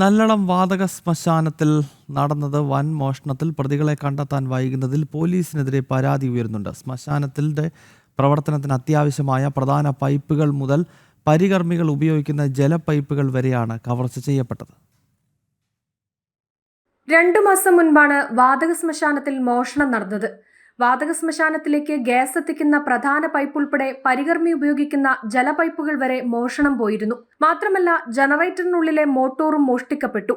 നല്ലളം വാതക ശ്മശാനത്തിൽ നടന്നത് വൻ മോഷണത്തിൽ പ്രതികളെ കണ്ടെത്താൻ വൈകുന്നതിൽ പോലീസിനെതിരെ പരാതി ഉയരുന്നുണ്ട്. ശ്മശാനത്തിന്റെ പ്രവർത്തനത്തിന് അത്യാവശ്യമായ പ്രധാന പൈപ്പുകൾ മുതൽ പരികർമ്മികൾ ഉപയോഗിക്കുന്ന ജലപൈപ്പുകൾ വരെയാണ് കവർച്ച ചെയ്യപ്പെട്ടത്. രണ്ടു മാസം മുൻപാണ് വാതക ശ്മശാനത്തിൽ മോഷണം നടന്നത്. വാതക ശ്മശാനത്തിലേക്ക് ഗ്യാസ് എത്തിക്കുന്ന പ്രധാന പൈപ്പ് ഉൾപ്പെടെ പരികർമ്മി ഉപയോഗിക്കുന്ന ജലപൈപ്പുകൾ വരെ മോഷണം പോയിരുന്നു. മാത്രമല്ല ജനറേറ്ററിനുള്ളിലെ മോട്ടോറും മോഷ്ടിക്കപ്പെട്ടു.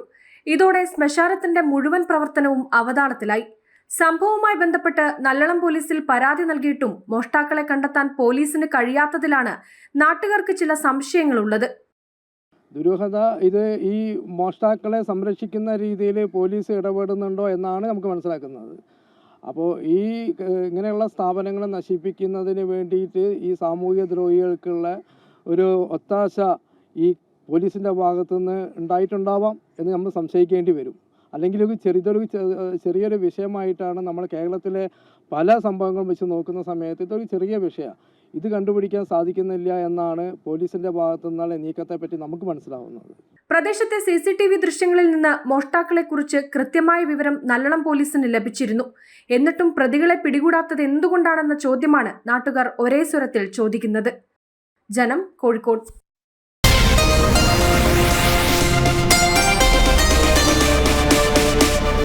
ഇതോടെ ശ്മശാനത്തിന്റെ മുഴുവൻ പ്രവർത്തനവും അവതാളത്തിലായി. സംഭവവുമായി ബന്ധപ്പെട്ട് നല്ലളം പോലീസിൽ പരാതി നൽകിയിട്ടും മോഷ്ടാക്കളെ കണ്ടെത്താൻ പോലീസിന് കഴിയാത്തതിലാണ് നാട്ടുകാർക്ക് ചില സംശയങ്ങളുള്ളത്. ദുരൂഹത ഇത് ഈ മോഷ്ടാക്കളെ സംരക്ഷിക്കുന്ന രീതിയിൽ പോലീസ് ഇടപെടുന്നുണ്ടോ എന്നാണ് നമുക്ക് മനസ്സിലാക്കുന്നത്. അപ്പോൾ ഈ ഇങ്ങനെയുള്ള സ്ഥാപനങ്ങളെ നശിപ്പിക്കുന്നതിന് വേണ്ടിയിട്ട് ഈ സാമൂഹ്യ ദ്രോഹികൾക്കുള്ള ഒരു ഒത്താശ ഈ പോലീസിന്റെ ഭാഗത്തുനിന്ന് ഉണ്ടായിട്ടുണ്ടാവാം എന്ന് നമ്മൾ സംശയിക്കേണ്ടി വരും. അല്ലെങ്കിൽ ഒരു ചെറിയൊരു ചെറിയൊരു വിഷയമായിട്ടാണ് നമ്മൾ കേരളത്തിലെ പല സംഭവങ്ങളും വെച്ച് നോക്കുന്ന സമയത്ത് ഇതൊരു ചെറിയ വിഷയമാണ്. ഇത് കണ്ടുപിടിക്കാൻ സാധിക്കുന്നില്ല എന്നാണ് പോലീസിന്റെ ഭാഗത്തു നിന്നുള്ള നീക്കത്തെ പറ്റി നമുക്ക് മനസ്സിലാവുന്നത്. പ്രദേശത്തെ സി സി ടി വി ദൃശ്യങ്ങളിൽ നിന്ന് മോഷ്ടാക്കളെക്കുറിച്ച് കൃത്യമായ വിവരം നല്ലണം പോലീസിന് ലഭിച്ചിരുന്നു. എന്നിട്ടും പ്രതികളെ പിടികൂടാത്തത് എന്തുകൊണ്ടാണെന്ന ചോദ്യമാണ് നാട്ടുകാർ ഒരേ സ്വരത്തിൽ ചോദിക്കുന്നത്. ജനം കോഴിക്കോട്.